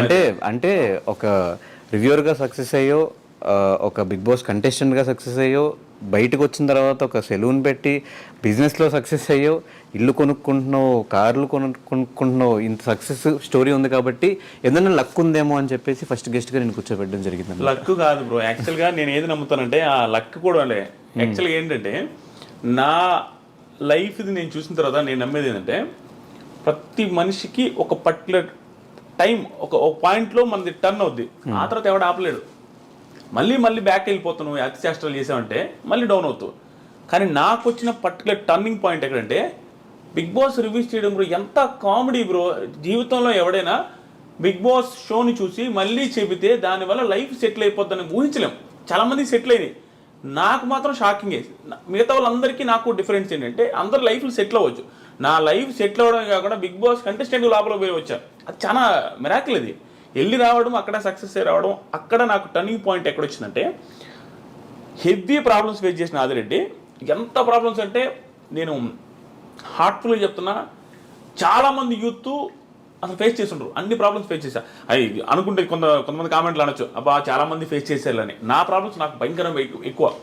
అంటే అంటే ఒక రివ్యూవర్గా సక్సెస్ అయ్యో ఒక బిగ్ బాస్ కంటెస్టెంట్గా సక్సెస్ అయ్యో బయటకు వచ్చిన తర్వాత ఒక సెలూన్ పెట్టి బిజినెస్లో సక్సెస్ అయ్యో ఇల్లు కొనుక్కుంటున్నావు కార్లు కొను కొనుక్కుంటున్నావు ఇంత సక్సెస్ స్టోరీ ఉంది కాబట్టి ఏదైనా లక్ ఉందేమో అని చెప్పేసి ఫస్ట్ గెస్ట్గా నేను కూర్చోబెట్టడం జరిగింది లక్ కాదు బ్రో. యాక్చువల్గా నేను ఏది నమ్ముతానంటే ఆ లక్ కూడా యాక్చువల్గా ఏంటంటే నా లైఫ్ ఇది నేను చూసిన తర్వాత నేను నమ్మేది ఏంటంటే ప్రతి మనిషికి ఒక పర్టికులర్ టైం ఒక ఒక పాయింట్లో మనది టర్న్ అవుద్ది. ఆ తర్వాత ఎవడు ఆపలేడు. మళ్ళీ మళ్ళీ బ్యాక్ వెళ్ళిపోతున్నావు అతి చేష్టలు చేసావంటే మళ్ళీ డౌన్ అవుతావు. కానీ నాకు వచ్చిన పర్టికులర్ టర్నింగ్ పాయింట్ ఎక్కడంటే బిగ్ బాస్ రివ్యూస్ చేయడం బ్రో ఎంత కామెడీ బ్రో జీవితంలో ఎవడైనా బిగ్ బాస్ షోని చూసి మళ్ళీ చెబితే దానివల్ల లైఫ్ సెటిల్ అయిపోద్దని ఊహించలేం. చాలా మంది సెటిల్ అయినాయి. నాకు మాత్రం షాకింగ్ మిగతా వాళ్ళందరికీ నాకు డిఫరెన్స్ ఏంటంటే అందరు లైఫ్లు సెటిల్ అవ్వచ్చు. నా లైఫ్ సెటిల్ అవ్వడమే కాకుండా బిగ్ బాస్ కంటెస్టెంట్ లోపల పోయి వచ్చా. అది చాలా మిరాకిల్ అది వెళ్ళి రావడం అక్కడ సక్సెస్ అయ్యి రావడం అక్కడ నాకు టర్నింగ్ పాయింట్ ఎక్కడ వచ్చిందంటే హెవీ ప్రాబ్లమ్స్ ఫేస్ చేసిన ఆదిరెడ్డి. ఎంత ప్రాబ్లమ్స్ అంటే నేను హార్ట్ఫుల్గా చెప్తున్నా చాలామంది యూత్ అసలు ఫేస్ చేస్తుండ్రు. అన్ని ప్రాబ్లమ్స్ ఫేస్ చేశా. అవి అనుకుంటే కొంత కొంతమంది కామెంట్లు అనొచ్చు. అబ్బా చాలా మంది ఫేస్ చేసేయాలని నా ప్రాబ్లమ్స్ నాకు భయంకరంగా ఎక్కు- ఎక్కువ.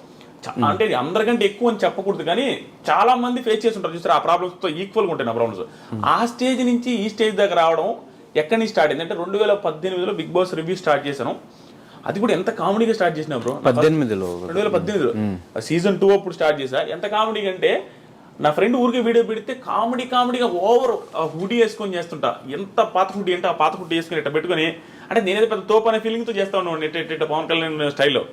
అంటే ఇది అందరికంటే ఎక్కువ అని చెప్పకూడదు కానీ చాలా మంది ఫేస్ చేస్తుంటారు. చూసారు ఆ ప్రాబ్లమ్స్తో ఈక్వల్గా ఉంటాయి నా ప్రాబ్లమ్స్ ఆ స్టేజ్ నుంచి ఈ స్టేజ్ దగ్గర రావడం ఎక్కడి నుంచి స్టార్ట్ అయింది? అంటే రెండు వేల పద్దెనిమిదిలో బిగ్ బాస్ రివ్యూ స్టార్ట్ చేశాను. అది కూడా ఎంత కామెడీగా స్టార్ట్ చేసినా బ్రో? పద్దెనిమిదిలో. రెండు వేల పద్దెనిమిదిలో సీజన్ టూ అప్పుడు స్టార్ట్ చేశా. ఎంత కామెడీ అంటే నా ఫ్రెండ్ ఊరికే వీడియో పెడితే కామెడీ కామెడీగా ఓవర్ హుడీ వేసుకొని చేస్తుంటా. ఎంత పాత హుడీ అంటే ఆ పాత హుడీ వేసుకొని ఇట్లా పెట్టుకొని అంటే నేనేదో పెద్ద తోపు అనే ఫీలింగ్తో చేస్తా ఉన్నాను ఇట్ట ఇట్ట ఇట్ట పవన్ కళ్యాణ్ స్టైల్లో.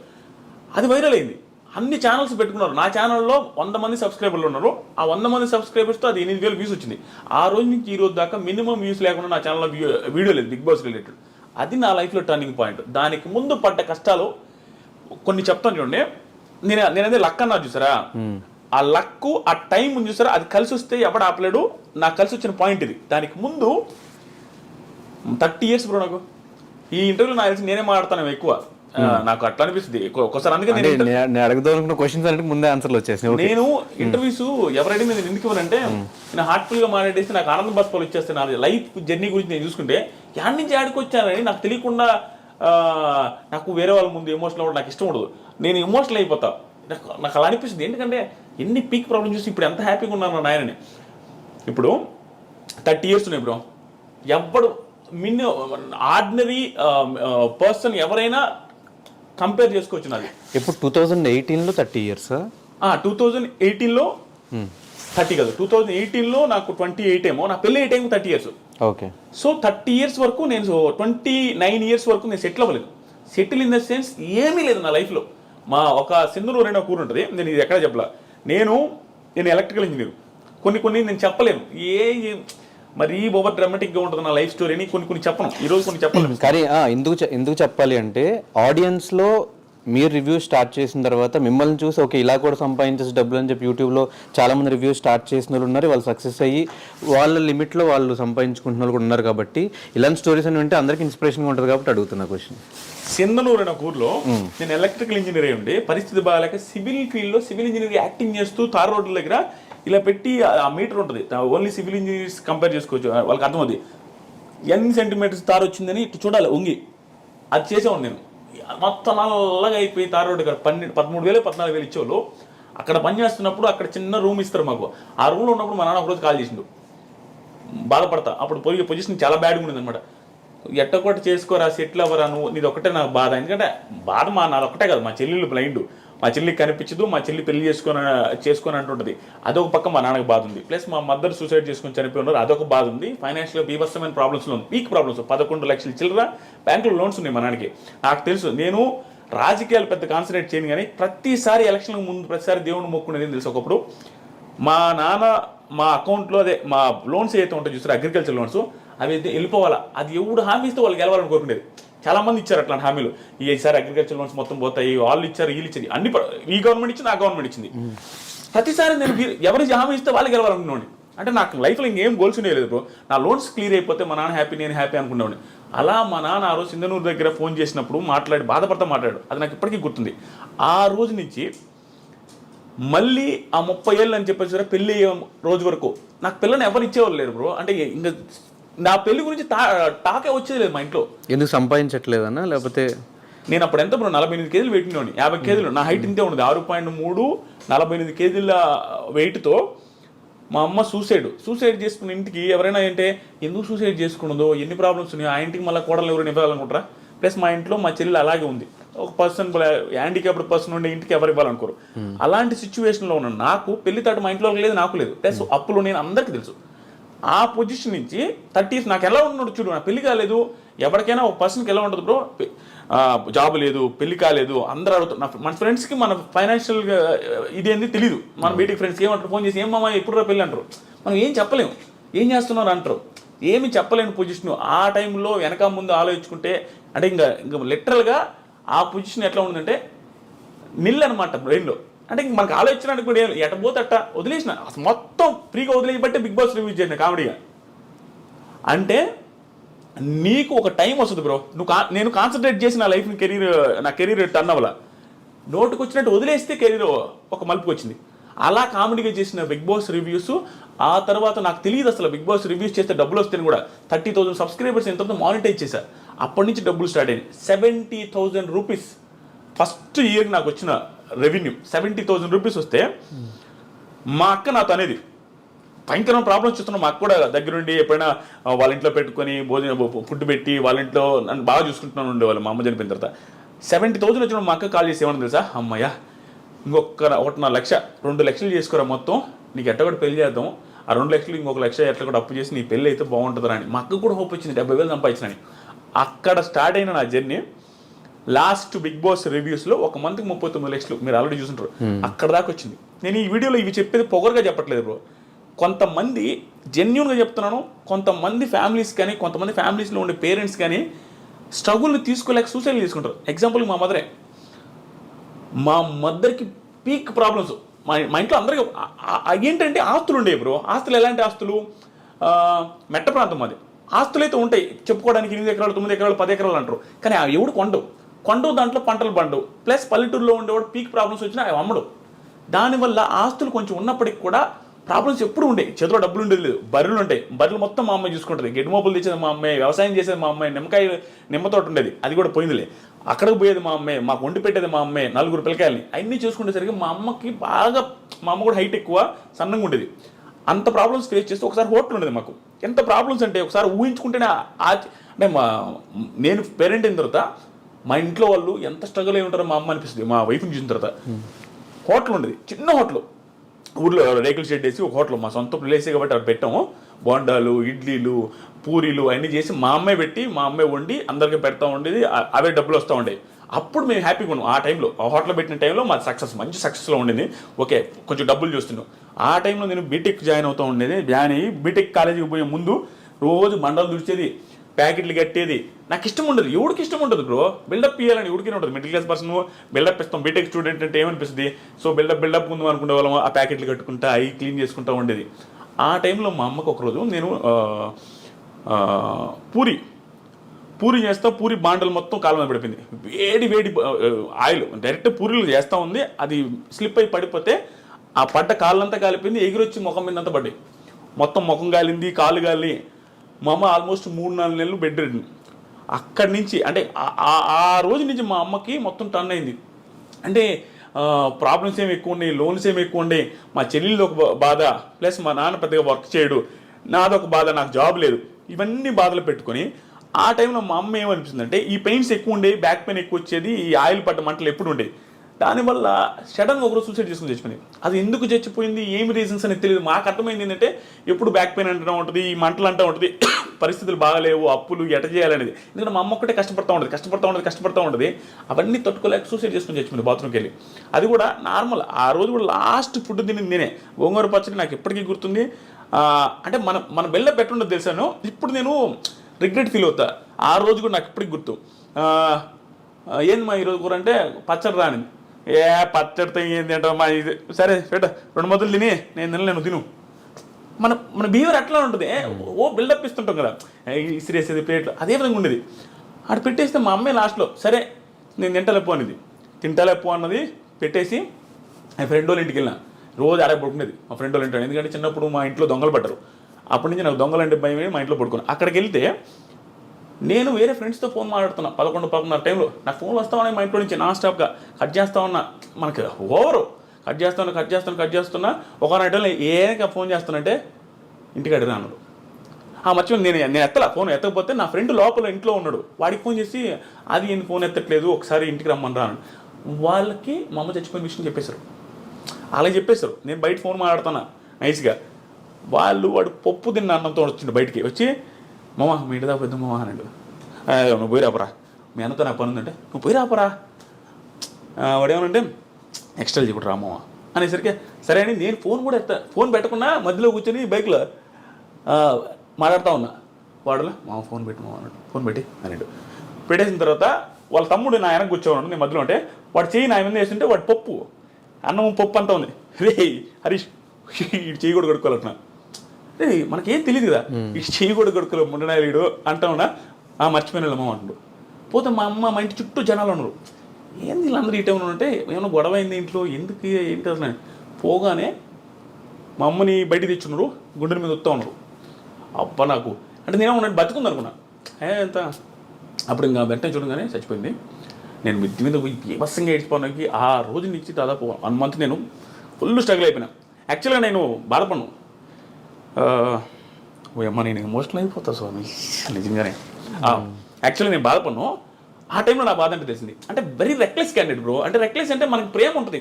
అది వైరల్ అయింది. అన్ని ఛానల్స్ పెట్టుకున్నారు. నా ఛానల్లో వంద మంది సబ్స్క్రైబర్లు ఉన్నారు. ఆ వంద మంది సబ్స్క్రైబర్స్తో అది ఎనిమిది వేలు వ్యూస్ వచ్చింది. ఆ రోజు నుంచి ఈ రోజు దాకా మినిమం వ్యూస్ లేకుండా నా ఛానల్లో వీడియో లేదు బిగ్ బాస్ రిలేటెడ్ అది నా లైఫ్లో టర్నింగ్ పాయింట్ దానికి ముందు పడ్డ కష్టాలు కొన్ని చెప్తాను చూడండి. నేను నేనదే లక్ అన్నా చూసారా? ఆ లక్ ఆ టైం ఉంది చూసారా? అది కలిసి వస్తే ఎవడు ఆపలేడు? నాకు కలిసి వచ్చిన పాయింట్ ఇది. దానికి ముందు థర్టీ ఇయర్స్ బ్రో నాకు. ఈ ఇంటర్వ్యూలో నాకు తెలిసి నేనే మాట్లాడతాను ఎక్కువ. నాకు అట్లా అనిపిస్తుంది. ఒక్కోసారి అందుకే నేను అడగదాం అనుకున్న క్వశ్చన్స్ అంటే ముందే ఆన్సర్లు వచ్చేసినాయి. ఓకే నేను ఇంటర్వ్యూస్ ఎవరైనా నేను ఎందుకు ఇవ్వనంటే నేను హార్ట్ఫుల్గా మాట్లాడేసి నాకు ఆనందం బస్పాలు ఇచ్చేస్తే నా లైఫ్ జర్నీ గురించి నేను చూసుకుంటే యాడ్ నుంచి యాడికి వచ్చానని నాకు తెలియకుండా నాకు వేరే వాళ్ళ ముందు ఎమోషనల్ అవ్వడం నాకు ఇష్టం ఉండదు. నేను ఎమోషనల్ అయిపోతా. నాకు నాకు అలా అనిపిస్తుంది. ఎందుకంటే ఎన్ని పీక్ ప్రాబ్లమ్ చూసి ఇప్పుడు ఎంత హ్యాపీగా ఉన్నాను నాయనని. ఇప్పుడు థర్టీ ఇయర్స్ ఉన్నాయి బ్రో ఎవ్వడు మిన్ ఆర్డినరీ పర్సన్ ఎవరైనా కంపేర్ చేసుకోవచ్చు నాది. ఇప్పుడు టూ థౌజండ్ ఎయిటీన్లో థర్టీ ఇయర్స్ టూ థౌజండ్ ఎయిటీన్లో థర్టీ కాదు. టూ థౌజండ్ ఎయిటీన్లో నాకు ట్వంటీ ఎయిట్ ఏమో. నా పెళ్ళి ఎయిట్ ఏమో thirty years okay so thirty years వరకు నేను ట్వంటీ నైన్ ఇయర్స్ వరకు నేను సెటిల్ అవ్వలేదు. సెటిల్ ఇన్ ద సెన్స్ ఏమీ లేదు నా లైఫ్లో మా ఒక సింధునూరు అనే కూర ఉంటుంది. నేను ఇది ఎక్కడ చెప్పలా. నేను నేను ఎలక్ట్రికల్ ఇంజనీర్ కొన్ని కొన్ని నేను చెప్పలేను. ఏ- మరీ ఓవర్ డ్రామాటిక్గా ఉంటుంది నా లైఫ్ స్టోరీని కొన్ని కొన్ని చెప్పను. ఈరోజు కొన్ని చెప్పలేను కానీ ఎందుకు ఎందుకు చెప్పాలి అంటే ఆడియన్స్లో మీరు రివ్యూ స్టార్ట్ చేసిన తర్వాత మిమ్మల్ని చూసి ఓకే ఇలా కూడా సంపాదించేసి డబ్బులు అని చెప్పి యూట్యూబ్లో చాలా మంది రివ్యూ స్టార్ట్ చేసిన వాళ్ళు ఉన్నారు వాళ్ళు సక్సెస్ అయ్యి వాళ్ళ లిమిట్లో వాళ్ళు సంపాదించుకుంటున్న వాళ్ళు కూడా ఉన్నారు కాబట్టి ఇలాంటి స్టోరీస్ అని వింటే అందరికి ఇన్స్పిరేషన్గా ఉంటుంది కాబట్టి అడుగుతున్నా క్వశ్చన్ సింధనూరు అనే ఊర్లో నేను ఎలక్ట్రికల్ ఇంజనీర్ అయి ఉండి పరిస్థితి బాగాలేక సివిల్ ఫీల్డ్లో సివిల్ ఇంజనీర్ యాక్టింగ్ చేస్తూ తార్ రోడ్ల దగ్గర ఇలా పెట్టి ఆ- మీటర్ ఉంటుంది. ఓన్లీ సివిల్ ఇంజనీర్స్ కంపేర్ చేసుకోవచ్చు. వాళ్ళకి అర్థమవుతుంది ఎన్ని సెంటీమీటర్స్ తార్ వచ్చిందని ఇటు చూడాలి ఉంగి. అది చేసేవాడిని నేను. మొత్తం నల్లగా అయిపోయి తార్ రోడ్డు పన్నెండు పదమూడు వేలు పద్నాలుగు వేలు ఇచ్చేవాళ్ళు. అక్కడ పని చేస్తున్నప్పుడు అక్కడ చిన్న రూమ్ ఇస్తారు మాకు. ఆ రూమ్లో ఉన్నప్పుడు మా నాన్న ఒకరోజు కాల్ చేసిండు. బాధపడతా. అప్పుడు పోయి పొజిషన్ చాలా బ్యాడ్గా ఉండేది అనమాట ఎట్టకొట్టి చేసుకోరా సెటిల్ అవ్వరా నువ్వు? నీది ఒకటే నాకు బాధ. ఎందుకంటే బాధ మా నాది ఒకటే కదా. మా చెల్లెళ్ళు బ్లైండ్ మా చెల్లికి కనిపించదు మా చెల్లి పెళ్ళి చేసుకొని చేసుకొని అంటుంటుంది. అదొక పక్క మా నాన్నకి బాధ ఉంది. ప్లస్ మా మదర్ సూసైడ్ చేసుకొని చనిపోయి ఉన్నారు. అదొక బాధ ఉంది. ఫైనాన్షియల్గా బీభత్సమైన ప్రాబ్లమ్స్లో ఉంది. పీక్ ప్రాబ్లమ్స్ పదకొండు లక్షల చిల్లర బ్యాంకులో లోన్స్ ఉన్నాయి మా నాన్నకి. నాకు తెలుసు. నేను రాజకీయాలు పెద్ద కాన్సన్ట్రేట్ చేయను కానీ ప్రతిసారి ఎలక్షన్కి ముందు ప్రతిసారి దేవుని మొక్కునేది తెలుసు? ఒకప్పుడు మా నాన్న మా అకౌంట్లో అదే మా లోన్స్ ఏదైతే ఉంటాయో చూస్తారు అగ్రికల్చర్ లోన్స్ అవి అయితే వెళ్ళిపోవాలా? అది ఎవడు హామీ ఇస్తే వాళ్ళు గెలవాలని కోరుకునేది. చాలా మంది ఇచ్చారు అట్లాంటి హామీలు. ఈసారి అగ్రికల్చర్ లోన్స్ మొత్తం పోతాయి వాళ్ళు ఇచ్చారు వీళ్ళు ఇచ్చారు. అన్ని ఈ గవర్నమెంట్ ఇచ్చింది ఆ గవర్నమెంట్ ఇచ్చింది. ప్రతిసారి నేను ఎవరు హామీ ఇస్తే వాళ్ళు గెలవాలనుకున్నాను అంటే నాకు లైఫ్లో ఇంకేం గోల్స్ ఉండేది బ్రో నా లోన్స్ క్లియర్ అయిపోతే మా నాన్న హ్యాపీ నేను హ్యాపీ అనుకున్నాను అలా మా నాన్న ఆ రోజు సింధనూరు దగ్గర ఫోన్ చేసినప్పుడు మాట్లాడి బాధపడతా మాట్లాడు అది నాకు ఇప్పటికీ గుర్తుంది. ఆ రోజు నుంచి మళ్ళీ ఆ ముప్పై ఏళ్ళు అని చెప్పేసి పెళ్ళి అయ్యే రోజు వరకు నాకు పిల్లని ఎవరు ఇచ్చేవాళ్ళు లేరు బ్రో అంటే ఇంకా నా పెళ్ళి గురించి టాకే వచ్చేది లేదు మా ఇంట్లో. ఎందుకు సంపాదించట్లేదన్నా? లేకపోతే నేను అప్పుడు ఎంత బ్రో? నలభై ఎనిమిది కేజీలు వెయిట్ ఉండేవాడిని. యాభై కేజీలు. నా హైట్ ఇంతే ఉండదు. ఆరు పాయింట్ మూడు నలభై ఎనిమిది కేజీల వెయిట్తో మా అమ్మ సూసైడ్ సూసైడ్ చేసుకున్న ఇంటికి ఎవరైనా అంటే ఎందుకు సూసైడ్ చేసుకున్నదో? ఎన్ని ప్రాబ్లమ్స్ ఉన్నాయో? ఆ ఇంటికి మళ్ళీ కోడలు ఎవరైనా ఇవ్వాలనుకుంటారా? ప్లస్ మా ఇంట్లో మా చెల్లెలు అలాగే ఉంది. ఒక పర్సన్ హ్యాండిక్యాప్డ్ పర్సన్ ఉండే ఇంటికి ఎవరు ఇవ్వాలనుకోరు. అలాంటి సిచ్యువేషన్లో ఉన్న నాకు పెళ్ళి తాటు మా ఇంట్లో లేదు నాకు లేదు. ప్లస్ అప్పులు నేను అందరికీ తెలుసు. ఆ పొజిషన్ నుంచి థర్టీ నాకు ఎలా ఉన్నాడు చూడు నా పెళ్ళి కాలేదు. ఎవరికైనా ఒక పర్సన్కి ఎలా ఉంటుంది బ్రో? జాబ్ లేదు పెళ్ళి కాలేదు అందరూ అడుగుతారు మన ఫ్రెండ్స్కి మన ఫైనాన్షియల్గా ఇదేంది తెలియదు మన బయటికి ఫ్రెండ్స్కి ఏమంటారు? ఫోన్ చేసి ఏం మామ ఎప్పుడు రా పెళ్ళి? అంటారు. మనం ఏం చెప్పలేము ఏం చేస్తున్నారు? అంటారు. ఏమి చెప్పలేని పొజిషన్. ఆ టైంలో వెనక ముందు ఆలోచించుకుంటే అంటే ఇంకా ఇంకా లిటరల్గా ఆ పొజిషన్ ఎట్లా ఉందంటే నిల్ అనమాట బ్రెయిన్లో. అంటే మనకు ఆలోచించడానికి కూడా ఎట పోతే వదిలేసిన. అసలు మొత్తం ఫ్రీగా వదిలేయబట్టే బిగ్ బాస్ రివ్యూ చేసిన కామెడీగా. అంటే నీకు ఒక టైం వస్తుంది బ్రో. నువ్వు కా నేను కాన్సన్ట్రేట్ చేసి నా లైఫ్ కెరీర్ నా కెరీర్ టర్న్ అవ్వాల? నోటుకు వచ్చినట్టు వదిలేస్తే కెరీర్ ఒక మలుపుకి వచ్చింది. అలా కామెడీగా చేసిన బిగ్ బాస్ రివ్యూస్ ఆ తర్వాత నాకు తెలియదు అసలు బిగ్ బాస్ రివ్యూస్ చేస్తే డబ్బులు వస్తాయని కూడా. థర్టీ థౌసండ్ సబ్స్క్రైబర్స్ ఎంత మానిటైజ్ చేశా. అప్పటి నుంచి డబ్బులు స్టార్ట్ అయ్యాయి seventy thousand rupees first year నాకు వచ్చిన రెవెన్యూ సెవెంటీ థౌజండ్ రూపీస్ వస్తే మా అక్క నాతో అనేది భయంకరమైన ప్రాబ్లమ్స్ చూస్తున్నాం మాకు కూడా దగ్గరుండి ఎప్పుడైనా వాళ్ళ ఇంట్లో పెట్టుకొని భోజనం ఫుడ్ పెట్టి వాళ్ళ ఇంట్లో నన్ను బాగా చూసుకుంటున్నాను ఉండేవాళ్ళు మా అమ్మ చనిపోయిన తర్వాత. సెవెంటీ థౌసండ్ వచ్చిన మా అక్క కాల్ చేసి ఏమన్నా తెలుసా? అమ్మయ్య ఇంకొక ఒకటిన్నర లక్ష రెండు లక్షలు చేసుకోరా మొత్తం నీకు ఎట్ట కూడా పెళ్ళి చేద్దాం ఆ రెండు లక్షలు ఇంకొక లక్ష ఎట్లా కూడా అప్పు చేసి నీ పెళ్ళి అయితే బాగుంటుందని. అని మా అక్క కూడా హోప్ వచ్చింది డెబ్బై వేలు సంపాదించినని. అక్కడ స్టార్ట్ అయిన నా జర్నీ లాస్ట్ బిగ్ బాస్ రివ్యూస్లో ఒక మంత్కి ముప్పై తొమ్మిది లక్షలు మీరు ఆల్రెడీ చూసుంటారు. అక్కడ దాకా వచ్చింది. నేను ఈ వీడియోలో ఇవి చెప్పేది పొగరుగా చెప్పట్లేదు బ్రో. కొంతమంది జెన్యున్గా చెప్తున్నాను కొంతమంది ఫ్యామిలీస్ కానీ కొంతమంది ఫ్యామిలీస్లో ఉండే పేరెంట్స్ కానీ స్ట్రగుల్ని తీసుకోలేక సూసైడ్ చేసుకుంటారు ఎగ్జాంపుల్ మా మదరే మా మదర్కి పీక్ ప్రాబ్లమ్స్ మా మా ఇంట్లో అందరికీ ఏంటంటే ఆస్తులు ఉండేవి బ్రో. ఆస్తులు ఎలాంటి ఆస్తులు? మెట్ట ప్రాంతం అది. ఆస్తులు అయితే ఉంటాయి. చెప్పుకోవడానికి ఎనిమిది ఎకరాలు తొమ్మిది ఎకరాలు పది ఎకరాలు అంటారు. కానీ ఎవడు కొండవు కొండవు దాంట్లో పంటలు పండవు. ప్లస్ పల్లెటూరులో ఉండేవాడు పీక్ ప్రాబ్లమ్స్ వచ్చినా అవి అమ్మడు. దానివల్ల ఆస్తులు కొంచెం ఉన్నప్పటికి కూడా ప్రాబ్లమ్స్ ఎప్పుడు ఉండే చేతిలో డబ్బులు ఉండేది లేదు. బర్రెలు ఉంటాయి. బర్రెలు మొత్తం మా అమ్మాయి చూసుకుంటుంది. గడ్డి మోపులు తెచ్చేది మా అమ్మాయి వ్యవసాయం చేసేది మా అమ్మాయి నిమ్మకాయ నిమ్మ తోట ఉండేది. అది కూడా పోయిందిలే. అక్కడికి పోయేది మా అమ్మాయి మాకు వండి పెట్టేది మా అమ్మాయి నలుగురు పిల్లకాయలని. అన్నీ చూసుకునేసరికి మా అమ్మకి బాగా మా అమ్మ కూడా హైట్ ఎక్కువ సన్నంగా ఉండేది. అంత ప్రాబ్లమ్స్ ఫేస్ చేస్తే ఒకసారి హోటల్ ఉండేది మాకు. ఎంత ప్రాబ్లమ్స్ అంటే ఒకసారి ఊహించుకుంటేనే అంటే మా నేను పేరెంట్ అయిన తర్వాత మా ఇంట్లో వాళ్ళు ఎంత స్ట్రగుల్ అయి ఉంటారో మా అమ్మ అనిపిస్తుంది. మా వైఫ్ని చూసిన తర్వాత. హోటల్ ఉండేది. చిన్న హోటల్. ఊర్లో రేకుల షెడ్ వేసి ఒక హోటల్. మా సొంత ప్లేసే కాబట్టి అక్కడ పెట్టాము. బోండాలు ఇడ్లీలు పూరీలు అన్నీ చేసి మా అమ్మాయి పెట్టి మా అమ్మాయి వండి అందరికీ పెడతా ఉండేది. అవే డబ్బులు వస్తూ ఉండేవి. అప్పుడు మేము హ్యాపీగా ఉన్నాం. ఆ టైంలో ఆ హోటల్ పెట్టిన టైంలో మాది సక్సెస్ మంచి సక్సెస్లో ఉండింది. ఓకే కొంచెం డబ్బులు చూస్తున్నాం. ఆ టైంలో నేను బీటెక్ జాయిన్ అవుతూ ఉండేది. జాయిన్ అయ్యి బీటెక్ కాలేజీకి పోయే ముందు రోజు మండలు దుడిచేది. ప్యాకెట్లు కట్టేది. నాకు ఇష్టం ఉండదు ఎవడికి ఇష్టం ఉండదు బ్రో? బిల్డప్ ఇవ్వాలని ఎవడికే ఉండదు మిడిల్ క్లాస్ పర్సన్ బిల్డప్ ఇస్తాం. బీటెక్ స్టూడెంట్ అంటే ఏమనిపిస్తుంది? సో బిల్డప్ బిల్డప్ ముందు అనుకునే వాళ్ళం. ఆ ప్యాకెట్లు కట్టుకుంటా అవి క్లీన్ చేసుకుంటా ఉండేది. ఆ టైంలో మా అమ్మకు ఒకరోజు నేను పూరి పూరి చేస్తా. పూరి బాండలు మొత్తం కాలం మీద పడిపోయింది. వేడి వేడి ఆయిల్. డైరెక్ట్ పూరీలు చేస్తూ ఉంది. అది స్లిప్ అయి పడిపోతే ఆ పడ్డ కాళ్ళంతా కాలిపోయింది. ఎగిరొచ్చి ముఖం మీద అంతా పడ్డాయి. మొత్తం ముఖం కాలింది కాలు కాలి మా అమ్మ ఆల్మోస్ట్ మూడు నాలుగు నెలలు బెడ్ రెడ్ అక్కడి నుంచి అంటే ఆ- ఆ- రోజు నుంచి మా అమ్మకి మొత్తం టర్న్ అయింది. అంటే ప్రాబ్లమ్స్ ఏమి ఎక్కువ ఉన్నాయి లోన్స్ ఏమి ఎక్కువ ఉన్నాయి మా చెల్లెళ్ళు ఒక బాధ ప్లస్ మా నాన్న పెద్దగా వర్క్ చేయడు. నాదొక బాధ నాకు జాబ్ లేదు. ఇవన్నీ బాధలు పెట్టుకొని ఆ టైంలో మా అమ్మ ఏమనిపిస్తుందంటే ఈ పెయిన్స్ ఎక్కువ ఉండేవి బ్యాక్ పెయిన్ ఎక్కువ వచ్చేది ఈ ఆయిల్ పట్ట మంటలు ఎప్పుడు ఉండేవి. దానివల్ల సడన్గా ఒకరోజు సూసైడ్ చేసుకుని చచ్చిపోయింది అది ఎందుకు చచ్చిపోయింది? ఏమి రీజన్స్ అనేది తెలియదు. మాకు అర్థమైంది ఏంటంటే ఎప్పుడు బ్యాక్ పెయిన్ అంటూ ఉంటుంది ఈ మంటలు అంటూ ఉంటుంది పరిస్థితులు బాగాలేవు అప్పులు ఎట చేయాలనేది. ఎందుకంటే మా అమ్మ ఒక్కటే కష్టపడతా ఉంటుంది కష్టపడతా ఉంటుంది కష్టపడతా ఉంటుంది. అవన్నీ తట్టుకోలేక సూసైడ్ చేసుకుని చచ్చిపోయింది బాత్రూమ్కి వెళ్ళి. అది కూడా నార్మల్ ఆ రోజు కూడా లాస్ట్ ఫుడ్ తిని నేనే. గోంగూర పచ్చడి నాకు ఎప్పటికీ గుర్తుంది. అంటే మన మన బెల్ల పెట్టుండదు తెలిసాను ఇప్పుడు నేను రిగ్రెట్ ఫీల్ అవుతా. ఆ రోజు కూడా నాకు ఇప్పటికి గుర్తు. ఏంది మా ఈరోజు కూర అంటే పచ్చడి రానిది. ఏ పచ్చడితో ఏంది అంటే మా ఇది సరే పెట్ట. రెండు మొదలు తిని నేను తినలేను తిను. మన మన బిహేవియర్ అట్లా ఉంటుంది. ఏ, ఓ బిల్డప్ ఇస్తుంటాం కదా. ఏ, ఇసిరేసేది ప్లేట్లు అదే విధంగా ఉండేది. అటు పెట్టేస్తే మా అమ్మాయి లాస్ట్లో సరే నేను తింటలేపో అనేది. తింటలేపో అన్నది పెట్టేసి ఆ ఫ్రెండ్ వాళ్ళ ఇంటికి వెళ్ళిన. రోజు ఆడే పడుకునేది. మా ఫ్రెండ్ వాళ్ళ ఇంటి ఎందుకంటే చిన్నప్పుడు మా ఇంట్లో దొంగలు పడ్డారు. అప్పటి నుంచి నాకు దొంగలంటే భయం మా ఇంట్లో పడుకున్నాను అక్కడికి వెళ్తే నేను వేరే ఫ్రెండ్స్తో ఫోన్ మాట్లాడుతున్నా. పదకొండు పదకొండున్నర టైంలో నాకు ఫోన్ వస్తా ఉన్నాయి మా ఇంట్లో నుంచి నాన్ స్టాప్గా కట్ చేస్తా ఉన్నా. మనకి ఓవరు. కట్ చేస్తాను కట్ చేస్తాను కట్ చేస్తున్నా. ఒక టైంలో ఏక ఫోన్ చేస్తానంటే ఇంటికి అడిగినా అన్నాడు. ఆ మర్చిపోయి నేను నేను ఎత్తలా. ఫోన్ ఎత్తకపోతే నా ఫ్రెండ్ లోపల ఇంట్లో ఉన్నాడు. వాడికి ఫోన్ చేసి అది నేను ఫోన్ ఎత్తట్లేదు. ఒకసారి ఇంటికి రమ్మని రాను వాళ్ళకి మా అమ్మ చచ్చిపోయిన విషయం చెప్పేశారు. అలా చెప్పేశారు. నేను బయట ఫోన్ మాట్లాడుతున్నా. నైస్గా వాళ్ళు వాడు పప్పు తిన్న అన్నంతో వచ్చిండు బయటికి. వచ్చి మామ మీ ఇంటి దాకా పెద్ద మామ అన్నాడు నువ్వు పోయి రాపరా మీ అన్నతో నాకు పని ఉందంటే నువ్వు పోయి రాపరా ఆ, వాడు ఏమనంటే ఎక్స్ట్రా చెప్పు అనేసరికి సరే అని నేను ఫోన్ కూడా ఎత్తా ఫోన్ పెట్టకుండా మధ్యలో కూర్చొని బైక్లో మాట్లాడుతూ ఉన్నా. వాడులో మా ఫోన్ పెట్టి మా అన్నాడు. ఫోన్ పెట్టి అన్నాడు. పెట్టేసిన తర్వాత వాళ్ళ తమ్ముడు నా వెనక కూర్చోన్నాడు నేను మధ్యలో ఉంటే వాడు చెయ్యి నా మీద వేస్తుంటే వాడు పప్పు అన్నం పప్పు అంతా ఉంది. రే హరీష్ ఇటు చెయ్యి కూడా కడుక్కోవాలంటున్నా. మనకేం తెలియదు కదా. ఇటు చెయ్యి కూడా కడుక్కోలేదు ముండనాయుడు అంటా ఉన్నా ఆ మర్చిపోయిన అమ్మ అంటుడు పోతే మా అమ్మ మా ఇంటి చుట్టూ జనాలు ఉన్నారు. ఏంది వీళ్ళందరూ ఈ టైంలో ఉంటే ఏమైనా గొడవ అయింది ఇంట్లో? ఎందుకు ఏంటి అసలు. పోగానే మా అమ్మని బయటికి తెచ్చున్నారు గుండెల మీద వస్తూ ఉన్నారు. అబ్బా నాకు. అంటే నేను ఉన్నట్టు బతుకుంది అనుకున్నా. ఏ ఎంత? అప్పుడు ఇంకా వెంటనే చూడగానే చచ్చిపోయింది. నేను మిద్ది మీద పోయి బీభత్సంగా ఏడ్చిపోవడానికి ఆ రోజు నుంచి దాదాపు వన్ మంత్ నేను ఫుల్ స్ట్రగుల్ అయిపోయినా. యాక్చువల్గా నేను బాధపడను అమ్మ నేను ఎమోషనల్ అయిపోతా స్వామి. నిజంగానే. యాక్చువల్లీ నేను బాధపడను ఆ టైంలో నా బాధ అంటే తెలిసింది. అంటే వెరీ రెక్లెస్ క్యాండిడేట్ బ్రో అంటే రెక్లెస్ అంటే మనకి ప్రేమ ఉంటుంది.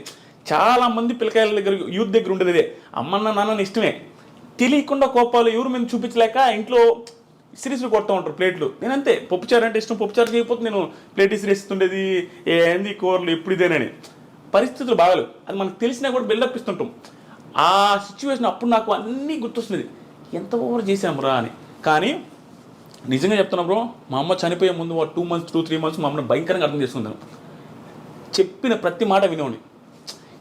చాలా మంది పిల్లకాయల దగ్గర యూత్ దగ్గర ఉండేది ఇదే. అమ్మన్న నాన్న ఇష్టమే. తెలియకుండా కోపాలు ఎవరు మేము చూపించలేక ఇంట్లో సిరీస్లు కొడతా ఉంటారు ప్లేట్లు. నేను అంతే. పప్పుచారు అంటే ఇష్టం పప్పుచారు చేయకపోతే నేను ప్లేట్ ఇస్తుండేది. ఏంది కూరలు ఎప్పుడు ఇదేనని. పరిస్థితులు బాగాలేవు అది మనకు తెలిసినా కూడా బిల్డప్ ఇస్తుంటాం. ఆ సిచ్యువేషన్ అప్పుడు నాకు అన్నీ గుర్తొస్తుంది. ఎంత ఓవర్ చేశామురా అని. కానీ నిజంగా చెప్తున్నా బ్రో మా అమ్మ చనిపోయే ముందు two months two three months మా అమ్మని భయంకరంగా అర్థం చేసుకుందాను చెప్పిన ప్రతి మాట వినేవాడిని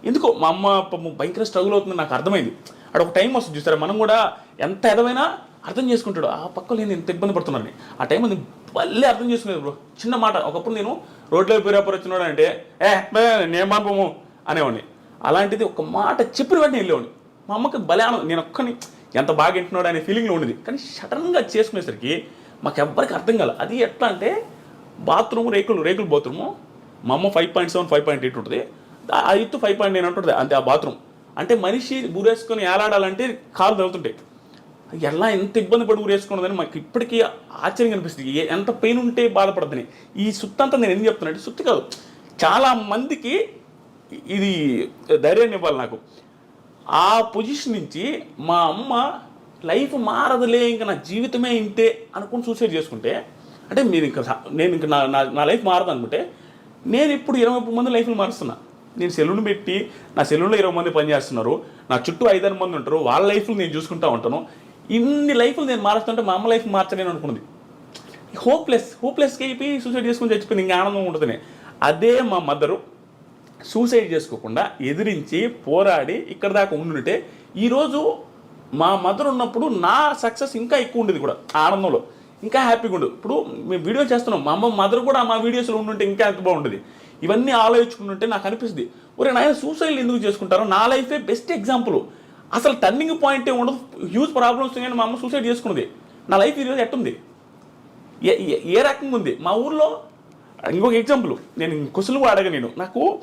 ఎందుకో మా అమ్మ పాపం భయంకర స్ట్రగుల్ అవుతుంది నాకు అర్థమైంది. అక్కడ ఒక టైం వస్తుంది చూసారా మనం కూడా ఎంత ఎదవైనా అర్థం చేసుకుంటాడు. ఆ పక్కలో నేను ఎంత ఇబ్బంది పడుతున్నానని. ఆ టైం నేను భలే అర్థం చేసుకునేది బ్రో చిన్న మాట ఒకప్పుడు నేను రోడ్లో పేరాపర్ వచ్చినాడు అంటే ఏ బే, నేను పాపము అనేవాడిని. అలాంటిది ఒక మాట చెప్పిన వెంటనే వెళ్ళేవాడిని మా అమ్మకి భలే నేను ఒక్కని ఎంత బాగా వింటున్నాడు అనే ఫీలింగ్లో ఉండేది. కానీ సడన్గా చేసుకునేసరికి మాకు ఎవ్వరికి అర్థం కాల. అది ఎట్లా అంటే బాత్రూమ్ రేకులు రేకులు బాత్రూము. మా అమ్మ five point seven five point eight ఉంటుంది. ఆ ఎత్తు ఫైవ్ పాయింట్ నైన్ ఉంటుంది అంతే ఆ బాత్రూమ్. అంటే మనిషి ఊరేసుకొని ఏలాడాలంటే కాలు తగులుతుంటాయి. ఎలా ఎంత ఇబ్బంది పడి ఊరేసుకున్నదని మాకు ఇప్పటికీ ఆశ్చర్యం అనిపిస్తుంది. ఏ- ఎంత పెయిన్ ఉంటే బాధపడదని ఈ సుత్తంతా నేను ఎందుకు చెప్తున్నా అంటే సుత్తి కాదు. చాలా మందికి ఇది ధైర్యాన్ని ఇవ్వాలి నాకు. ఆ పొజిషన్ నుంచి మా అమ్మ లైఫ్ మారదులే ఇంకా నా జీవితమే ఇంతే అనుకుని సూసైడ్ చేసుకుంటే అంటే మీరు ఇంకా నేను ఇంకా నా నా- నా లైఫ్ మారదు అనుకుంటే నేను ఇప్పుడు ఇరవై ముప్పై మంది లైఫ్లు మారుస్తున్నా. నేను సెలూన్ పెట్టి నా సెలూన్లో ఇరవై మంది పనిచేస్తున్నారు. నా చుట్టూ ఐదారు మంది ఉంటారు. వాళ్ళ లైఫ్లు నేను చూసుకుంటా ఉంటాను. ఇన్ని లైఫ్లు నేను మారుస్తుంటే మా అమ్మ లైఫ్ మార్చలేను అనుకున్నది. హోప్లెస్ హోప్లెస్కి అయిపోయి సూసైడ్ చేసుకుని చచ్చిపోయింది ఇంకా ఆనందం ఉంటుంది అదే మా మదరు. సూసైడ్ చేసుకోకుండా ఎదిరించి పోరాడి ఇక్కడ దాకా ఉండుంటే ఈరోజు మా మదర్ ఉన్నప్పుడు నా సక్సెస్ ఇంకా ఎక్కువ ఉండేది కూడా ఆనందంలో. ఇంకా హ్యాపీగా ఉండదు ఇప్పుడు మేము వీడియో చేస్తున్నాం. మా అమ్మ మదర్ కూడా మా వీడియోస్లో ఉండుంటే ఇంకా ఎంత బాగుంటుంది ఇవన్నీ ఆలోచించుకుంటుంటే నాకు అనిపిస్తుంది. ఒరే నాయన సూసైడ్ ఎందుకు చేసుకుంటారో? నా లైఫే బెస్ట్ ఎగ్జాంపుల్. అసలు టర్నింగ్ పాయింటే ఉండదు. హ్యూజ్ ప్రాబ్లమ్స్ కానీ మా అమ్మ సూసైడ్ చేసుకున్నది. నా లైఫ్ ఈరోజు ఎట్టుంది? ఏ- ఏ రకంగా ఉంది? మా ఊర్లో ఇంకొక ఎగ్జాంపుల్. నేను క్వశ్చన్ కూడా అడగ నేను. నాకు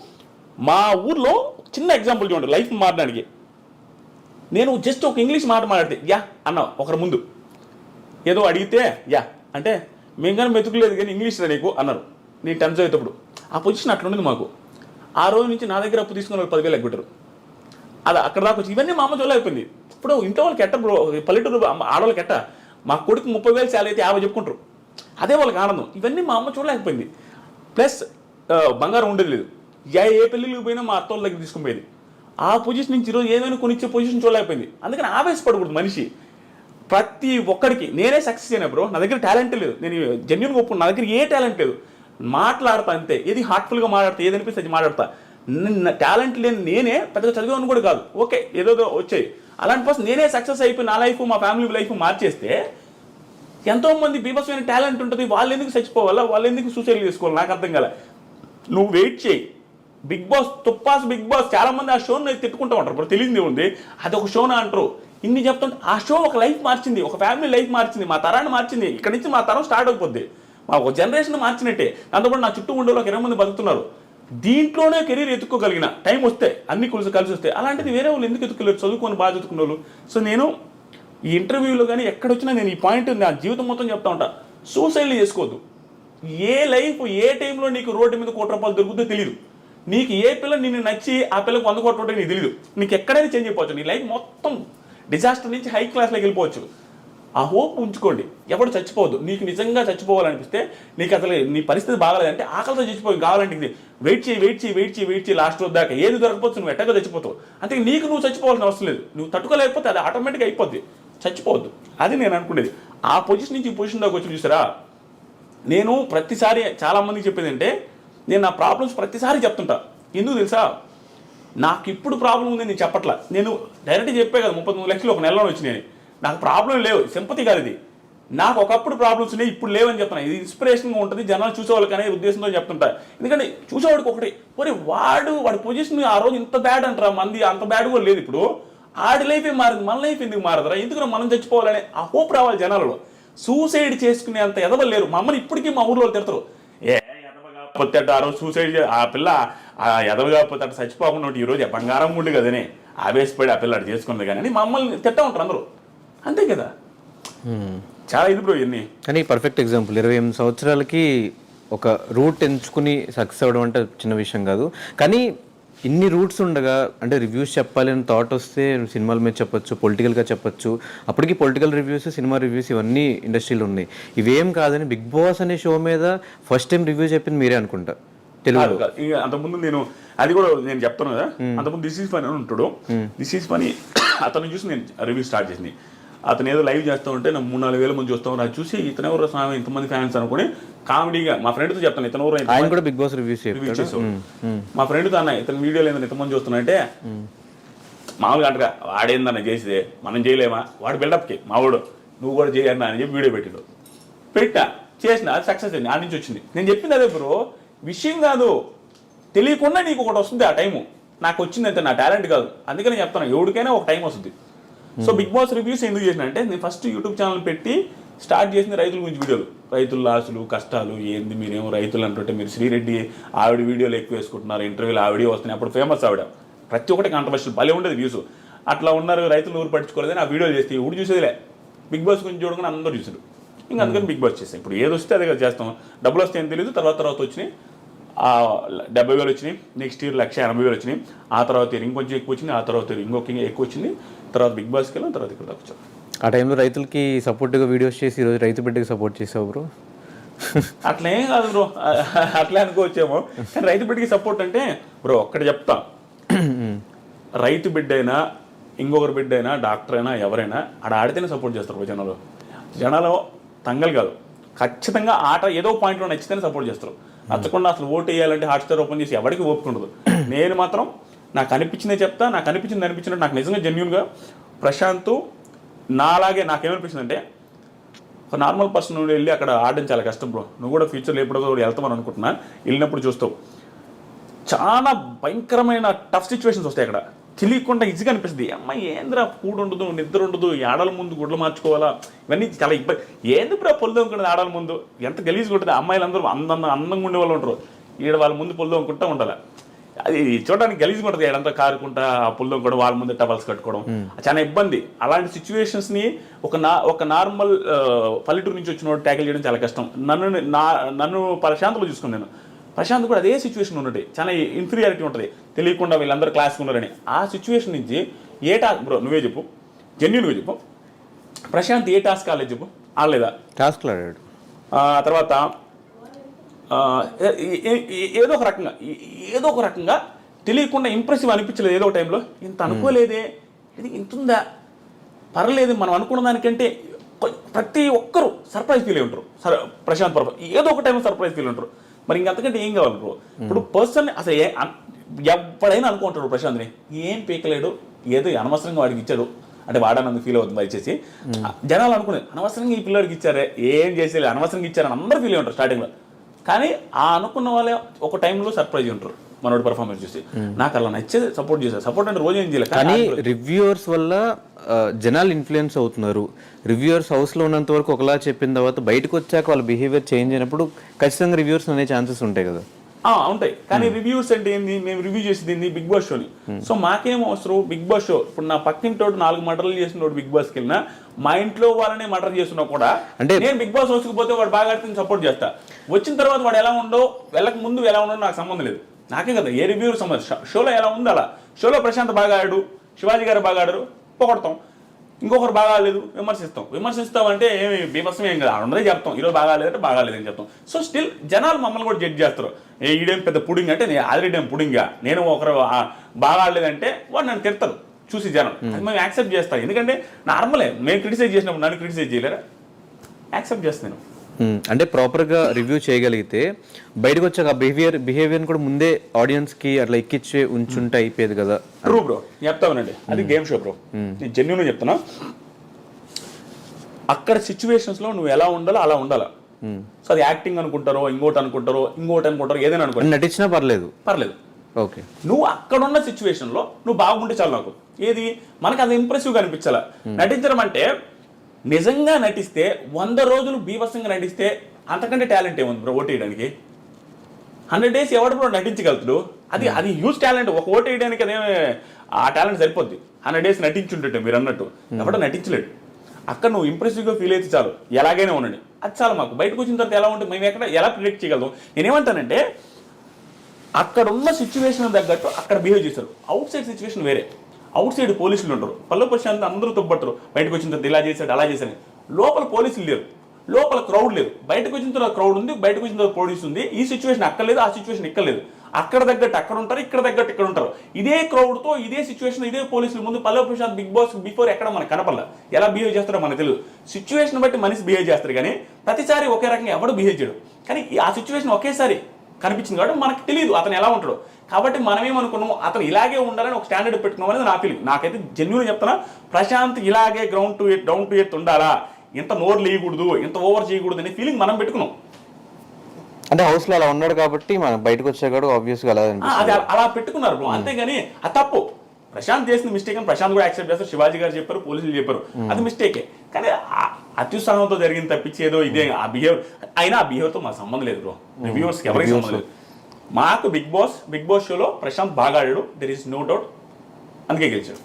మా ఊర్లో చిన్న ఎగ్జాంపుల్ చూడండి లైఫ్ మారడానికి. నేను జస్ట్ ఒక ఇంగ్లీష్ మాట మాట్లాడితే యా అన్న ఒకరి ముందు. ఏదో అడిగితే యా అంటే మేము కానీ మెతుకులేదు కానీ ఇంగ్లీష్ రా నీకు అన్నారు. నేను టెన్త్ చదివేటప్పుడు. ఆ పొజిషన్ అట్లుండింది మాకు. ఆ రోజు నుంచి నా దగ్గర అప్పు తీసుకుని వాళ్ళు పదివేలు ఎగ్గొట్టారు అది అక్కడ దాకా వచ్చి ఇవన్నీ మా అమ్మ చూడలేకపోయింది ఇప్పుడు ఇంట్లో వాళ్ళకి ఎట్ట బ్రో పల్లెటూరు ఆడవాళ్ళకి ఎట్ట మా కొడుకు ముప్పై వేలు శాలరీ అయితే యాభై చెప్పుకుంటారు. అదే వాళ్ళకి ఆనందం. ఇవన్నీ మా అమ్మ చూడలేకపోయింది ప్లస్ బంగారం ఉండేది లేదు. ఏ ఏ పెళ్ళిళ్ళకి పోయినా మా అత్తోళ్ళ దగ్గర తీసుకుని పోయేది. ఆ పొజిషన్ నుంచి ఈరోజు ఏదైనా కొనిచ్చే పొజిషన్ చూడలేకపోయింది. అందుకని ఆవేశపడకూడదు మనిషి. ప్రతి ఒక్కడికి నేనే సక్సెస్ అయినా బ్రో నా దగ్గర టాలెంట్ లేదు. నేను జెన్యున్ గొప్ప నా దగ్గర ఏ టాలెంట్ లేదు. మాట్లాడతా అంతే. ఏది హార్ట్ఫుల్గా మాట్లాడతా ఏది అనిపిస్తే అది మాట్లాడతా. టాలెంట్ లేని నేనే పెద్దగా చదివాను కూడా కాదు. ఓకే ఏదో వచ్చాయి. అలాంటి పర్సన్ నేనే సక్సెస్ అయిపోయి నా లైఫ్ మా ఫ్యామిలీ లైఫ్ మార్చేస్తే ఎంతో మంది బీభత్సమైన టాలెంట్ ఉంటుంది. వాళ్ళు ఎందుకు చచ్చిపోవాలా? వాళ్ళు ఎందుకు సూసైడ్ చేసుకోవాలి? నాకు అర్థం కాలే. నువ్వు వెయిట్ చేయి. బిగ్ బాస్ తుప్పాస్ బిగ్ బాస్ చాలా మంది ఆ షోను తిట్టుకుంటూ ఉంటారు. ఇప్పుడు తెలియదు ఉంది. అది ఒక షోనా అంటారు. ఇన్ని చెప్తుంటే ఆ షో ఒక లైఫ్ మార్చింది. ఒక ఫ్యామిలీ లైఫ్ మార్చింది. మా తరాన్ని మార్చింది. ఇక్కడ నుంచి మా తరం స్టార్ట్ అయిపోద్ది. మా ఒక జనరేషన్ మార్చినట్టే. దాంతోపాటు నా చుట్టూ ఉండే ఒక ఇరవై మంది బతుకుతున్నారు. దీంట్లోనే కెరీర్ ఎత్తుకోగలిగిన టైం వస్తే అన్ని కలిసి కలిసి వస్తే అలాంటిది వేరే వాళ్ళు ఎందుకు ఎత్తుకోలేరు చదువుకొని బాగా చదువుకున్న వాళ్ళు. సో నేను ఈ ఇంటర్వ్యూలో కానీ ఎక్కడొచ్చినా నేను ఈ పాయింట్ నా జీవితం మొత్తం చెప్తా ఉంటా. సూసైడ్లు చేసుకోవద్దు. ఏ లైఫ్ ఏ టైంలో నీకు రోడ్డు మీద కోటి రూపాయలు దొరుకుతుందో తెలియదు నీకు ఏ పిల్ల నిన్ను నచ్చి ఆ పిల్లకి వంద కోట్లు ఉంటే నీకు తెలియదు నీకు ఎక్కడైనా చేంజ్ అయిపోవచ్చు. నీ లైఫ్ మొత్తం డిజాస్టర్ నుంచి హై క్లాస్లోకి వెళ్ళిపోవచ్చు. ఆ హోప్ ఉంచుకోండి. ఎవడు చచ్చిపోవద్దు. నీకు నిజంగా చచ్చిపోవాలనిపిస్తే నీకు అసలు నీ పరిస్థితి బాగాలేదంటే ఆకలితో చచ్చిపోయి కావాలంటే ఇది వెయిట్ చేయి వెయిట్ చేయి వెయిట్ చేయి వెయిట్ చేయి లాస్ట్ రోజు దాకా. ఏది దొరకపోతే నువ్వు ఎట్టగా చచ్చిపోతావు. అంతే నీకు నువ్వు చచ్చిపోవాల్సిన అవసరం లేదు. నువ్వు తట్టుకోలేకపోతే అది ఆటోమేటిక్గా అయిపోద్ది. చచ్చిపోవద్దు. అది నేను అనుకునేది. ఆ పొజిషన్ నుంచి ఈ పొజిషన్ దాకా వచ్చి చూసారా? నేను ప్రతిసారి చాలా మందికి చెప్పేది అంటే నేను నా ప్రాబ్లమ్స్ ప్రతిసారి చెప్తుంటా. ఎందుకు తెలుసా? నాకు ఇప్పుడు ప్రాబ్లం ఉంది నేను చెప్పట్లా. నేను డైరెక్ట్గా చెప్పే కదా ముప్పై మూడు లక్షలు ఒక నెలలో వచ్చినాయి నాకు ప్రాబ్లం లేవు సింపతి కాదు ఇది. నాకు ఒకప్పుడు ప్రాబ్లమ్స్ ఉన్నాయి ఇప్పుడు లేవని చెప్తున్నా. ఇది ఇన్స్పిరేషన్గా ఉంటుంది జనాలు చూసేవాళ్ళకి అనే ఉద్దేశంతో చెప్తుంటా. ఎందుకంటే చూసేవాడికి ఒకటి మరి వాడు వాడి పొజిషన్ ఆ రోజు ఇంత బ్యాడ్ అంటారా మంది అంత బ్యాడ్ కూడా లేదు ఇప్పుడు. ఆడి లైఫే మారింది మన లైఫ్ ఎందుకు మారదురా? ఎందుకు మనం చచ్చిపోవాలనే ఆ హోప్ రావాలి జనాలలో. సూసైడ్ చేసుకునే అంత ఎదవలేరు లేరు. మమ్మల్ని ఇప్పటికీ మా ఊర్లో వాళ్ళు తిడతారు. ఏ కాకపోతే అటు ఆ రోజు సూసైడ్ ఆ పిల్ల ఆ ఎదవ కాకపోతే అటు చచ్చిపోకుండా ఉంటే ఈ బంగారం ఉండు కదనే ఆవేశపడి ఆ పిల్ల చేసుకుంది కానీ అని మమ్మల్ని తిట్టా ఉంటారు అందరూ. అంతే కదా? చాలా ఇది బ్రో ఇవన్నీ. కానీ పర్ఫెక్ట్ ఎగ్జాంపుల్ ఇరవై ఎనిమిది సంవత్సరాలకి ఒక రూట్ ఎంచుకుని సక్సెస్ అవ్వడం అంటే చిన్న విషయం కాదు. కానీ ఇన్ని రూట్స్ ఉండగా అంటే రివ్యూస్ చెప్పాలి అని థాట్ వస్తే సినిమాల మీద చెప్పొచ్చు పొలిటికల్గా చెప్పొచ్చు. అప్పటికి పొలిటికల్ రివ్యూస్ సినిమా రివ్యూస్ ఇవన్నీ ఇండస్ట్రీలో ఉన్నాయి. ఇవేం కాదని బిగ్ బాస్ అనే షో మీద ఫస్ట్ టైం రివ్యూ చెప్పింది మీరే అనుకుంటా. ఇక అంతకుముందు నేను అది కూడా నేను చెప్తాను కదా. అంతకుముందు దిస్ ఈజ్ ఫనీ అని ఉంటాడు. దిస్ ఈజ్ ఫనీ అతను చూసి నేను రివ్యూ స్టార్ట్ చేసింది. అతను ఏదో లైవ్ చేస్తూ ఉంటే నాకు మూడు నాలుగు వేల మంది చూస్తాం అది చూసి ఇతను ఎవరు స్వామి ఇంతమంది ఫ్యాన్స్ అనుకుని కామెడీగా మా ఫ్రెండ్తో చెప్తాను ఇతను ఎవరు ఆయన కూడా బిగ్ బాస్ రివ్యూస్ రివ్యూ చెప్తాడు. చేసావు మా ఫ్రెండ్తో అన్న ఇతను వీడియోలు ఏందని ఇంతమంది చూస్తున్నా అంటే మామూలుగా అంటగా వాడేందన్న చేసిదే? మనం చేయలేమా? వాడు బిల్డప్కి మావాడు నువ్వు కూడా చేయన్నా అని చెప్పి వీడియో పెట్టాడు. పెట్టా చేసిన అది సక్సెస్ అయింది ఆ నుంచి వచ్చింది. నేను చెప్పింది అదే బ్రో విషయం కాదు. తెలియకుండా నీకు ఒకటి వస్తుంది ఆ టైము. నాకు వచ్చింది అంతే నా టాలెంట్ కాదు. అందుకని చెప్తాను ఎవరికైనా ఒక టైం వస్తుంది. సో బిగ్ బాస్ రివ్యూస్ ఎందుకు చేసిన అంటే నేను ఫస్ట్ యూట్యూబ్ ఛానల్ పెట్టి స్టార్ట్ చేసింది రైతుల గురించి వీడియోలు రైతుల లాసులు కష్టాలు ఏంది మీరేమో రైతులు అంటుంటే మీరు శ్రీరెడ్డి ఆవిడ వీడియోలు ఎక్కువ వేసుకుంటున్నారు ఇంటర్వ్యూలు ఆవిడ వస్తున్నాయి అప్పుడు ఫేమస్ ఆవిడ. ప్రతి ఒక్కటి కాంట్రవర్షియల్ భలే ఉండేది వ్యూస్ అట్లా ఉన్నారు రైతులు ఊరు పట్టించుకోలేదని ఆ వీడియోలు చేస్తే ఇప్పుడు చూసేదిలే? బిగ్ బాస్ గురించి చూడకుండా అందరూ చూసారు ఇంకా అందుకని బిగ్ బాస్ చేస్తాం ఇప్పుడు ఏది వస్తే అదే కదా చేస్తాం. డబ్బులు వస్తే ఏం తెలియదు తర్వాత తర్వాత వచ్చినాయి. డెబ్బై వేలు వచ్చినాయి నెక్స్ట్ ఇయర్ లక్ష ఎనభై వేలు వచ్చినాయి. ఆ తర్వాత ఇంకొంచెం ఎక్కువ వచ్చింది ఆ తర్వాత ఇంకొక ఎక్కువ వచ్చింది. తర్వాత బిగ్ బాస్కి వెళ్ళాం తర్వాత ఇక్కడ దాకా వచ్చాం. ఆ టైంలో రైతులకి సపోర్ట్గా వీడియోస్ చేసి ఈరోజు రైతు బిడ్డకి సపోర్ట్ చేసావు బ్రో? అట్లా ఏం కాదు బ్రో అట్లా అనుకోవచ్చేమో. కానీ రైతు బిడ్డకి సపోర్ట్ అంటే బ్రో ఒక్కటి చెప్తా. రైతు బిడ్డ అయినా ఇంకొకరి బిడ్డ అయినా డాక్టర్ అయినా ఎవరైనా ఆడ ఆడితేనే సపోర్ట్ చేస్తారు జనాలు. జనాలు తంగలు కాదు. ఖచ్చితంగా ఆట ఏదో పాయింట్లో నచ్చితేనే సపోర్ట్ చేస్తారు. నచ్చకుండా అసలు ఓటు వేయాలంటే హాట్స్టార్ ఓపెన్ చేసి ఎవరికి ఓపిక ఉండదు. నేను మాత్రం నాకు అనిపించిందే చెప్తా నాకు అనిపించింది అనిపించినట్టు నాకు నిజంగా జెన్యున్గా ప్రశాంత్ నాలాగే నాకేమనిపించింది అంటే ఒక నార్మల్ పర్సన్ నుండి వెళ్ళి అక్కడ ఆడడం చాలా కష్టం బ్రో నువ్వు కూడా ఫ్యూచర్లో ఎప్పుడో కూడా వెళ్తామని అనుకుంటున్నా వెళ్ళినప్పుడు చూస్తావు. చాలా భయంకరమైన టఫ్ సిచ్యువేషన్స్ వస్తాయి అక్కడ. తెలియకుండా ఈజీగా అనిపిస్తుంది. అమ్మాయి ఏంద్రా? కూడు ఉండదు నిద్ర ఉండదు ఆడల ముందు గుడ్లు మార్చుకోవాలా? ఇవన్నీ చాలా ఇబ్బంది. ఏంది బ్రా పొల్లు అనుకుంటుంది ఆడల ముందు? ఎంత గలీజ్గా ఉంటుంది? అమ్మాయిలందరూ అందం అందంగా ఉండే వాళ్ళు ఉంటారు. ఈడ వాళ్ళ ముందు పొల్లు అనుకుంటా ఉండాలి? అది చూడడానికి గలీజ్గా ఉంటుంది ఏడంతా కారుకుంటా ఆ పుల్లు కూడా వాళ్ళ ముందు టవల్స్ కట్టుకోవడం. చాలా ఇబ్బంది. అలాంటి సిచ్యువేషన్స్ని ఒక నా ఒక నార్మల్ పల్లెటూరు నుంచి వచ్చిన ట్యాకిల్ చేయడం చాలా కష్టం. నన్ను నా నన్ను ప్రశాంతలో చూసుకున్నాను నేను. ప్రశాంత్ కూడా అదే సిచ్యువేషన్ ఉన్నది చాలా ఇన్ఫీరియారిటీ ఉంటుంది. తెలియకుండా వీళ్ళందరూ క్లాస్ ఉన్నారని. ఆ సిచ్యువేషన్ నుంచి ఏ టాస్క్ బ్రో నువ్వే చెప్పు. జెన్యున్గా చెప్పు. ప్రశాంత్ ఏ టాస్క్ ఆడలేదు చెప్పు. ఆడలేదా? టాస్క్లు ఆడాడు. ఆ తర్వాత ఏదో ఒక రకంగా ఏదో ఒక రకంగా తెలియకుండా ఇంప్రెసివ్ అనిపించలేదు ఏదో ఒక టైంలో ఇంత అనుకోలేదే. ఇది ఇంత ఉందా పర్లేదు మనం అనుకున్న దానికంటే ప్రతి ఒక్కరు సర్ప్రైజ్ ఫీల్ అయి ఉంటారు. సర్ ప్రశాంత్ పర్వ ఏదో ఒక టైంలో సర్ప్రైజ్ ఫీల్ ఉంటారు. మరి ఇంకంతకంటే ఏం కావాలి బ్రో? ఇప్పుడు పర్సన్ అసలు ఏ ఎవడైనా అనుకుంటాడు ప్రశాంత్ని. ఏం పీకలేడు ఏదో అనవసరంగా వాడికి ఇచ్చాడు. అంటే వాడనందుకు ఫీల్ అవుతుంది దయచేసి. జనాలు అనుకునే అనవసరంగా ఈ పిల్లడికి ఇచ్చారే ఏం చేసేది అనవసరంగా ఇచ్చారని అందరూ ఫీల్ అయి ఉంటారు స్టార్టింగ్లో కానీ ఆ అనుకున్న వాళ్ళే ఒక టైంలో సర్ప్రైజ్ ఉంటారు మనోడి పర్ఫార్మెన్స్ చూసి. నాకు అలా నచ్చేది సపోర్ట్ చేశారు. సపోర్ట్ అంటే రోజు ఏం చేయలేదు. కానీ రివ్యూవర్స్ వల్ల జనాలు ఇన్ఫ్లుయెన్స్ అవుతున్నారు. రివ్యూవర్స్ హౌస్లో ఉన్నంత వరకు ఒకలా చెప్పిన తర్వాత బయటకు వచ్చాక వాళ్ళ బిహేవియర్ చేంజ్ అయినప్పుడు ఖచ్చితంగా రివ్యూవర్స్ అనే ఛాన్సెస్ ఉంటాయి కదా. ఉంటాయి. కానీ రివ్యూస్ అంటే ఏంది? మేము రివ్యూ చేసేది ఏంది? బిగ్ బాస్ షోని సో మాకేం అవసరం? బిగ్ బాస్ షో ఇప్పుడు నా పక్కింటోడు నాలుగు మటర్లు చేసిన బిగ్ బాస్కి వెళ్ళినా మా ఇంట్లో వాళ్ళనే మటర్ చేస్తున్నా కూడా అంటే- నేను బిగ్ బాస్ హౌస్కి పోతే వాడు బాగా ఆడితే సపోర్ట్ చేస్తా. వచ్చిన తర్వాత వాడు ఎలా ఉండో వెళ్ళక ముందు ఎలా ఉండో నాకు సంబంధం లేదు. నాకే కదా ఏ రివ్యూ సంబంధం? షోలో ఎలా ఉందో అలా. షోలో ప్రశాంత్ బాగా ఆడు శివాజీ గారు బాగా ఆడరు పొగడతాం. ఇంకొకరు బాగా ఆడలేదు విమర్శిస్తాం. విమర్శిస్తాం అంటే ఏమి బీభత్సం ఏం కదా. అందరూ చెప్తాం ఈరోజు బాగా లేదంటే బాగా లేదని చెప్తాం. సో స్టిల్ జనాలు మమ్మల్ని కూడా జడ్జ్ చేస్తారు. ఏ ఈడేం పెద్ద పుడింగ్ అంటే నేను ఆల్రెడీ ఏం పుడింగా? నేను ఒకరు ఆ, బాగా ఆడలేదంటే వాడు నన్ను తిడతారు చూసి జనం. అది మేము యాక్సెప్ట్ చేస్తాం. ఎందుకంటే నార్మలే మేము క్రిటిసైజ్ చేసినప్పుడు నన్ను క్రిటిసైజ్ చేయలేరా? యాక్సెప్ట్ చేస్తాను. అంటే ప్రాపర్గా రివ్యూ చేయగలిగితే బయటకు వచ్చాక బిహేవియర్ బిహేవియర్ కూడా ముందే ఆడియన్స్కి అట్లా ఎక్కిచ్చే ఉంచుంటే అయిపోయేది కదా. ట్రూ బ్రో చెప్తామనండి అది గేమ్ షో బ్రో నేను జెన్యున్ చెప్తున్నా. అక్కడ సిచ్యువేషన్స్లో నువ్వు ఎలా ఉండాలో అలా ఉండాలా? సో అది యాక్టింగ్ అనుకుంటారో ఇంకోటి అనుకుంటారో ఇంకోటి అనుకుంటారో ఏదైనా అనుకుంటారో నటించినా పర్లేదు. పర్లేదు. ఓకే. నువ్వు అక్కడ ఉన్న సిచ్యువేషన్లో నువ్వు బాగుంటే చాలు నాకు. ఏది? మనకు అది ఇంప్రెసివ్గా అనిపించాల? నటించడం అంటే నిజంగా నటిస్తే వంద రోజులు బీభత్సంగా నటిస్తే అంతకంటే టాలెంట్ ఏముంది బ్రో ఓటేయడానికి హండ్రెడ్ డేస్ ఎవడు బ్రో నటించగలుగుతాడు? అది అది హ్యూజ్ టాలెంట్ ఒక ఓటు వేయడానికి అదే ఆ టాలెంట్ సరిపోద్ది. హండ్రెడ్ డేస్ నటించుంటే మీరు అన్నట్టు. ఎవడో నటించలేడు. అక్కడ నువ్వు ఇంప్రెసివ్గా ఫీల్ అయితే చాలు. ఎలాగైనా ఉండండి. అది చాలు మాకు. బయటకు వచ్చిన తర్వాత ఎలా ఉంటుంది మేము ఎక్కడ ఎలా ప్రిడిక్ట్ చేయగలం నేనేమంటానంటే అక్కడ ఉన్న సిచ్యువేషన్ తగ్గట్టు అక్కడ బిహేవ్ చేశారు. అవుట్ సైడ్ సిచ్యువేషన్ వేరే. అవుట్ సైడ్ పోలీసులు ఉంటారు పల్లె ప్రశాంత్ అందరూ తొబ్బట్టరు బయటకు వచ్చిన తర్వాత ఇలా చేశాడు అలా చేశాడు. లోపల పోలీసులు లేరు. లోపల క్రౌడ్ లేదు. బయటకు వచ్చిన తర్వాత క్రౌడ్ ఉంది బయటకు వచ్చిన తర్వాత పోలీసు ఉంది. ఈ సిచ్యువేషన్ అక్కడ లేదు ఆ సిచ్యువేషన్ ఇక్కర్లేదు. అక్కడ తగ్గట్టు అక్కడ ఉంటారు ఇక్కడ తగ్గట్టు ఇక్కడ ఉంటారు. ఇదే క్రౌడ్తో ఇదే సిచ్యువేషన్ ఇదే పోలీసుల ముందు పల్లె ప్రశాంత్ బిగ్ బాస్ బిఫోర్ ఎక్కడ మనకు కనపడలే. ఎలా బిహేవ్ చేస్తారో మనకు తెలియదు సిచ్యువేషన్ బట్టి మనిషి బిహేవ్ చేస్తారు కానీ ప్రతిసారి ఒకే రకంగా ఎవడు బిహేవ్ చేయడు. కానీ ఆ సిచ్యువేషన్ ఒకేసారి కనిపించింది కాబట్టి మనకు తెలియదు అతను ఎలా ఉంటాడు. కాబట్టి మనం ఏమనుకున్నాం అతను ఇలాగే ఉండాలని ఒక స్టాండర్డ్ పెట్టుకున్నాం అనేది నా ఫీలింగ్ నాకైతే జెన్యున్ చెప్తున్నా ప్రశాంత్ ఇలాగే ground to earth down to earth ఉండాలా? ఇంత నోరు లేయకూడదు ఇంత ఓవర్ చేయకూడదు అనే ఫీలింగ్ మనం పెట్టుకున్నాం. అంటే హౌస్లో అలా ఉన్నాడు కాబట్టి మనం బయటకు వచ్చాక ఆబ్వియస్గా అలా ఆ, అనిపిస్తుంది అది అలా- అలా పెట్టుకున్నారు బ్రో. అంతేగాని అది తప్పు. ప్రశాంత్ చేసిన మిస్టేక్ అని ప్రశాంత్ కూడా యాక్సెప్ట్ చేస్తారు. శివాజీ గారు చెప్పారు పోలీసులు చెప్పారు. అది మిస్టేకే కానీ అత్యుత్సాహంతో జరిగింది తప్పించి ఏదో ఇదే ఆ బిహేవ్ అయినా ఆ బిహేవ్తో మా సంబంధం లేదు బ్రో రివ్యూవర్స్కి ఎవరికి సంబంధం లేదు. మాకు బిగ్ బాస్ బిగ్ బాస్ షోలో ప్రశాంత్ బాగా ఆడాడు. దెర్ ఇస్ నో డౌట్ అందుకే గెలిచాడు.